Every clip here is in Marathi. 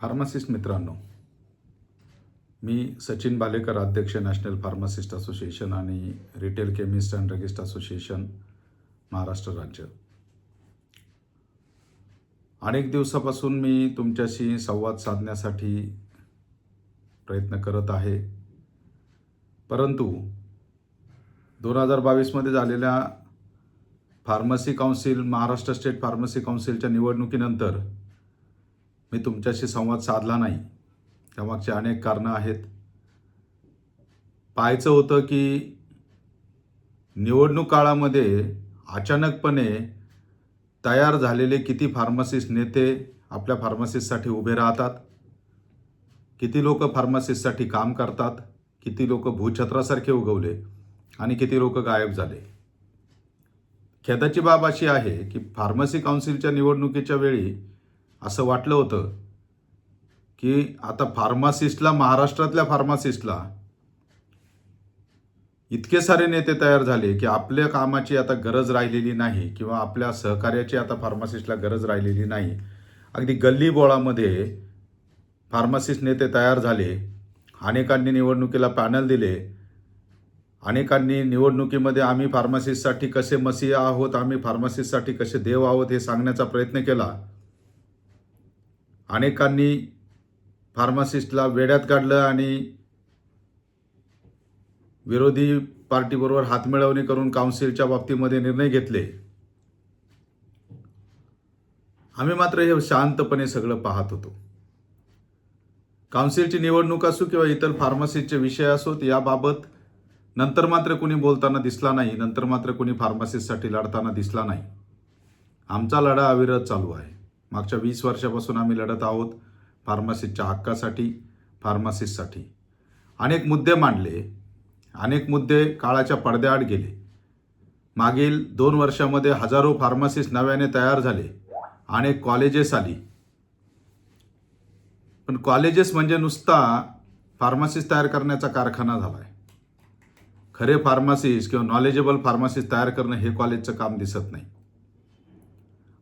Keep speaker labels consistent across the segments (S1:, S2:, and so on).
S1: फार्मासिस्ट मित्रांनो मी सचिन बालेकर अध्यक्ष नॅशनल फार्मासिस्ट असोसिएशन आणि retail chemist and druggist association Maharashtra राज्य. अनेक दिवसापासून मी तुमच्याशी संवाद साधण्यासाठी प्रयत्न करत आहे. परंतु दोन हजार बावीसमध्ये झालेल्या pharmacy council Maharashtra state pharmacy काउन्सिलच्या निवडणुकीनंतर मी तुमच्याशी संवाद साधला नाही. त्यामागची अनेक कारणं आहेत. पाहायचं होतं की निवडणूक काळामध्ये अचानकपणे तयार झालेले किती फार्मसिस्ट नेते आपल्या फार्मासिस्टसाठी उभे राहतात? किती लोक फार्मासिस्टसाठी काम करतात? किती लोक भूछत्रासारखे उगवले? आणि किती लोक गायब झाले? खेदाची बाब अशी आहे की फार्मसी काउन्सिलच्या निवडणुकीच्या वेळी असं वाटलं होतं की आता फार्मासिस्टला महाराष्ट्रातल्या फार्मासिस्टला इतके सारे नेते तयार झाले की आपल्या कामाची आता गरज राहिलेली नाही किंवा आपल्या सहकार्याची आता फार्मासिस्टला गरज राहिलेली नाही. अगदी गल्ली बोळामध्ये फार्मासिस्ट नेते तयार झाले अनेकांनी निवडणुकीला पॅनल दिले अनेकांनी निवडणुकीमध्ये आम्ही फार्मासिस्टसाठी कसे मसीह आहोत आम्ही फार्मासिस्टसाठी कसे देव आहोत हे सांगण्याचा प्रयत्न केला. अनेकांनी फार्मासिस्टला वेड्यात काढलं आणि विरोधी पार्टीबरोबर हातमिळवणी करून काउन्सिलच्या बाबतीमध्ये निर्णय घेतले. आम्ही मात्र हे शांतपणे सगळं पाहत होतो. काउन्सिलची निवडणूक असो किंवा इतर फार्मसीचे विषय असोत याबाबत नंतर मात्र कुणी बोलताना दिसला नाही नंतर मात्र कुणी फार्मासिस्टसाठी लढताना दिसला नाही. आमचा लढा अविरत चालू आहे. मागच्या वीस वर्षापासून आम्ही लढत आहोत फार्मसिस्टच्या हक्कासाठी फार्मासिस्टसाठी अनेक मुद्दे मांडले अनेक मुद्दे काळाच्या पडद्याआड गेले. मागील दोन वर्षामध्ये हजारो फार्मासिस्ट नव्याने तयार झाले अनेक कॉलेजेस आली. पण कॉलेजेस म्हणजे नुसता फार्मासिस्ट तयार करण्याचा कारखाना झाला आहे खरे फार्मासिस्ट किंवा नॉलेजेबल फार्मासिस्ट तयार करणं हे कॉलेजचं काम दिसत नाही.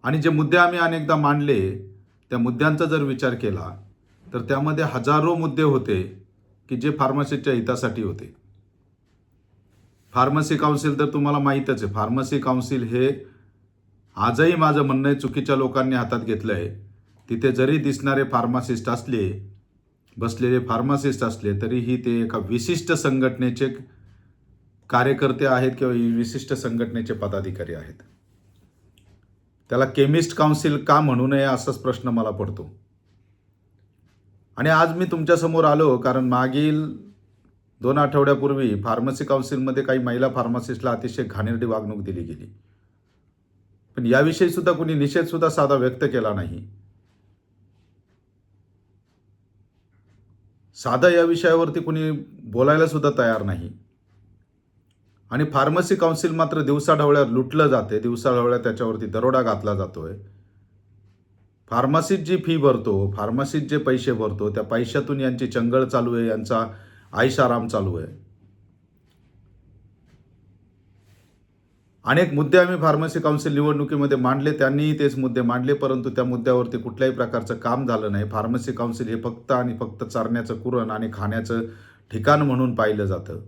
S1: आणि जे मुद्दे आम्ही अनेकदा मांडले त्या मुद्द्यांचा जर विचार केला तर त्यामध्ये हजारो मुद्दे होते की जे फार्मसीच्या हितासाठी होते. फार्मसी काउन्सिल तर तुम्हाला माहीतच आहे फार्मसी काउन्सिल हे आजही माझं म्हणणं आहे चुकीच्या लोकांनी हातात घेतलं आहे तिथे जरी दिसणारे फार्मासिस्ट असले बसलेले फार्मासिस्ट असले तरीही ते एका विशिष्ट संघटनेचे कार्यकर्ते आहेत किंवा विशिष्ट संघटनेचे पदाधिकारी आहेत. त्याला केमिस्ट काउन्सिल का म्हणू नये असाच प्रश्न मला पडतो. आणि आज मी तुमच्यासमोर आलो कारण मागील दोन आठवड्यापूर्वी फार्मसी काउन्सिलमध्ये काही महिला फार्मासिस्टला अतिशय घाणेरडी वागणूक दिली गेली. पण याविषयी सुद्धा कुणी निषेधसुद्धा साधा व्यक्त केला नाही. साधा या विषयावरती कुणी बोलायला सुद्धा तयार नाही. आणि फार्मसी काउन्सिल मात्र दिवसाढवळ्या लुटलं जाते. दिवसाढवळ्या त्याच्यावरती दरोडा घातला जातोय. फार्मसीत जी फी भरतो फार्मसीत जे पैसे भरतो त्या पैशातून यांची चंगळ चालू आहे यांचा आयशाराम चालू आहे. अनेक मुद्दे आम्ही फार्मसी काउन्सिल निवडणुकीमध्ये मांडले त्यांनीही तेच मुद्दे मांडले परंतु त्या मुद्द्यावरती कुठल्याही प्रकारचं काम झालं नाही. फार्मसी काउन्सिल हे फक्त आणि फक्त चारण्याचं कुरण आणि खाण्याचं ठिकाण म्हणून पाहिलं जातं.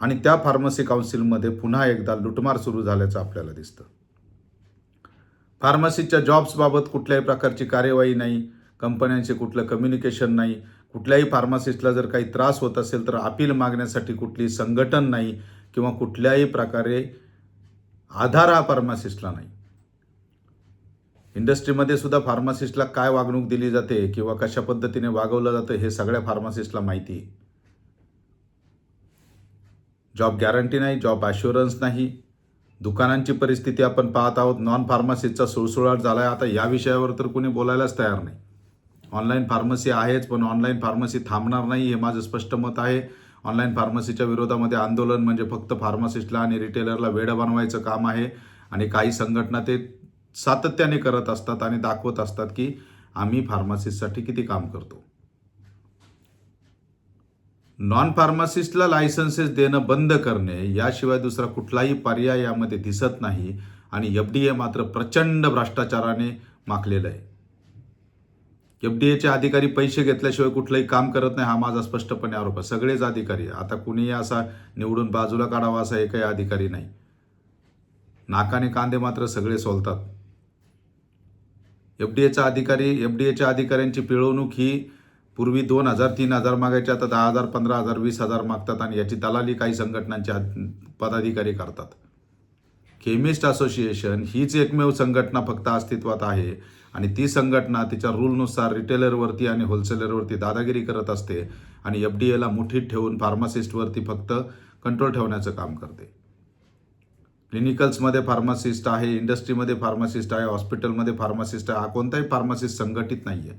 S1: आणि त्या फार्मसी काउन्सिलमध्ये पुन्हा एकदा लुटमार सुरू झाल्याचं आपल्याला दिसतं. फार्मसीच्या जॉब्सबाबत कुठल्याही प्रकारची कार्यवाही नाही कंपन्यांचे कुठलं कम्युनिकेशन नाही कुठल्याही फार्मासिस्टला जर काही त्रास होत असेल तर अपील मागण्यासाठी कुठली संघटन नाही किंवा कुठल्याही प्रकारे आधार हा फार्मासिस्टला नाही. इंडस्ट्रीमध्ये सुद्धा फार्मासिस्टला काय वागणूक दिली जाते किंवा कशा पद्धतीने वागवलं जातं हे सगळ्या फार्मासिस्टला माहिती आहे. जॉब गॅरंटी नाही जॉब ॲश्युरन्स नाही. दुकानांची परिस्थिती आपण पाहत आहोत. नॉन फार्मसीचा सुळसुळाट झाला आहे आता या विषयावर तर कुणी बोलायलाच तयार नाही. ऑनलाईन फार्मसी आहेच पण ऑनलाईन फार्मसी थांबणार नाही हे माझं स्पष्ट मत आहे. ऑनलाईन फार्मसीच्या विरोधामध्ये आंदोलन म्हणजे फक्त फार्मासिस्टला आणि रिटेलरला वेडं बनवायचं काम आहे. आणि काही संघटना ते सातत्याने करत असतात आणि दाखवत असतात की आम्ही फार्मासिस्टसाठी किती काम करतो. नॉन फार्मासिस्टला लायसन्सेस देणं बंद करणे याशिवाय दुसरा कुठलाही पर्याय यामध्ये दिसत नाही आणि एफ डी ए मात्र प्रचंड भ्रष्टाचाराने माखलेलं आहे. एफ डी एचे अधिकारी पैसे घेतल्याशिवाय कुठलंही काम करत नाही हा माझा स्पष्टपणे आरोप आहे. सगळेच अधिकारी आता कुणीही असा निवडून बाजूला काढावा असा एकही अधिकारी नाही. नाकाने कांदे मात्र सगळे सोलतात. एफ डी एचा अधिकारी एफ डी एच्या अधिकाऱ्यांची पिळवणूक ही पूर्वी दोन हजार तीन हजार मागायचे आता दहा हजार पंधरा हजार वीस हजार मागतात आणि याची दलाली काही संघटनांचे पदाधिकारी करतात. केमिस्ट असोसिएशन हीच एकमेव संघटना फक्त अस्तित्वात आहे आणि ती संघटना तिच्या रूलनुसार रिटेलरवरती आणि होलसेलरवरती दादागिरी करत असते आणि एफ डी एला मुठीत ठेवून फार्मासिस्टवरती फक्त कंट्रोल ठेवण्याचं काम करते. क्लिनिकल्समध्ये फार्मासिस्ट आहे इंडस्ट्रीमध्ये फार्मासिस्ट आहे हॉस्पिटलमध्ये फार्मासिस्ट आहे हा कोणताही फार्मासिस्ट संघटित नाही आहे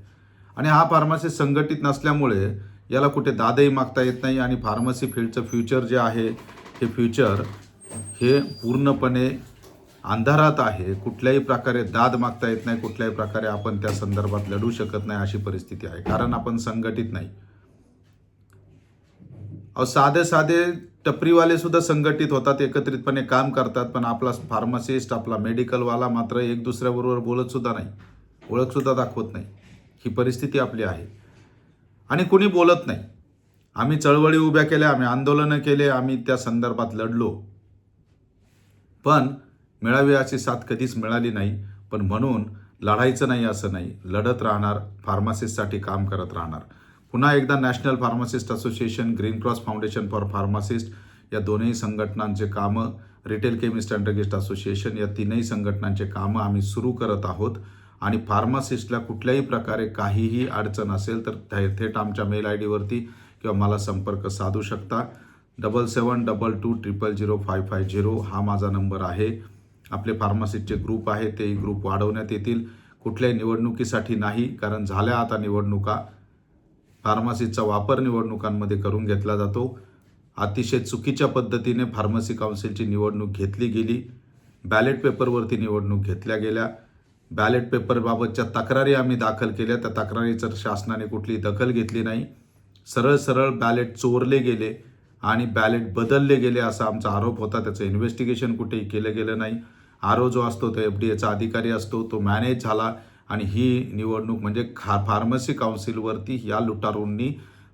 S1: आणि हा फार्मसी संघटित नसल्यामुळे याला कुठे दादही मागता येत नाही आणि फार्मसी फील्डचं फ्युचर जे आहे हे फ्युचर हे पूर्णपणे अंधारात आहे. कुठल्याही प्रकारे दाद मागता येत नाही कुठल्याही प्रकारे आपण त्या संदर्भात लढू शकत नाही अशी परिस्थिती आहे. कारण आपण संघटित नाही. अहो साधे साधे टपरीवाले सुद्धा संघटित होतात एकत्रितपणे काम करतात पण आपला फार्मसिस्ट आपला मेडिकलवाला मात्र एक दुसऱ्याबरोबर बोलत सुद्धा नाही. ओळख सुद्धा दाखवत नाही. ही परिस्थिती आपली आहे. आणि कुणी बोलत नाही. आम्ही चळवळी उभ्या केल्या आम्ही आंदोलनं केले आम्ही त्या संदर्भात लढलो. पण मिळावी अशी साथ कधीच मिळाली नाही. पण म्हणून लढायचं नाही असं नाही. लढत राहणार फार्मासिस्टसाठी काम करत राहणार. पुन्हा एकदा national pharmacist association green cross foundation for pharmacist या दोन्ही संघटनांचे कामं retail chemist and druggist association या तीनही संघटनांचे कामं आम्ही सुरू करत आहोत. आणि फार्मासिस्टला कुठल्याही प्रकारे काहीही अडचण असेल तर थे- थेट आमच्या मेल आय डीवरती किंवा मला संपर्क साधू शकता. Double seven double two triple zero five five zero हा माझा नंबर आहे. आपले फार्मासिस्टचे ग्रुप आहे तेही ग्रुप वाढवण्यात येतील. कुठल्याही निवडणुकीसाठी नाही कारण झाल्या आता निवडणुका. फार्मसीचा वापर निवडणुकांमध्ये करून घेतला जातो. अतिशय चुकीच्या पद्धतीने फार्मसी काउन्सिलची निवडणूक घेतली गेली. बॅलेट पेपरवरती निवडणूक घेतल्या गेल्या. बॅलेट पेपरबाबतच्या तक्रारी आम्ही दाखल केल्या. त्या तक्रारीचं शासनाने कुठली दखल घेतली नाही सरळ सरळ बॅलेट चोरले गेले आणि बॅलेट बदलले गेले असा आमचा आरोप होता. त्याचं इन्व्हेस्टिगेशन कुठेही केलं गेलं नाही. आरो जो असतो तो एफ डी एचा अधिकारी असतो तो मॅनेज झाला आणि ही निवडणूक म्हणजे खा फार्मसी काउन्सिलवरती या लुटारूंनी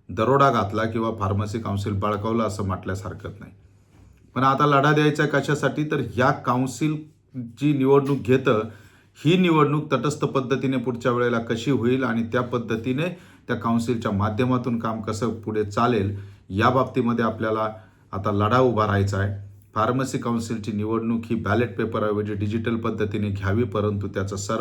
S1: दरोडा घातला किंवा फार्मसी काउन्सिल बळकावलं असं म्हटल्यास हरकत नाही. पण आता लढा द्यायचा कशासाठी? तर ह्या काउन्सिल जी निवडणूक घेतं ही निवडणूक तटस्थ पद्धतीने पुढच्या वेळेला कशी होईल आणि त्या पद्धतीने त्या काउन्सिलच्या माध्यमातून काम कसं पुढे चालेल या बाबतीमध्ये आपल्याला आता लढा उभा राहायचा आहे. फार्मसी काउन्सिलची निवडणूक ही बॅलेट पेपरऐवजी डिजिटल पद्धतीने घ्यावी परंतु त्याचं सर्व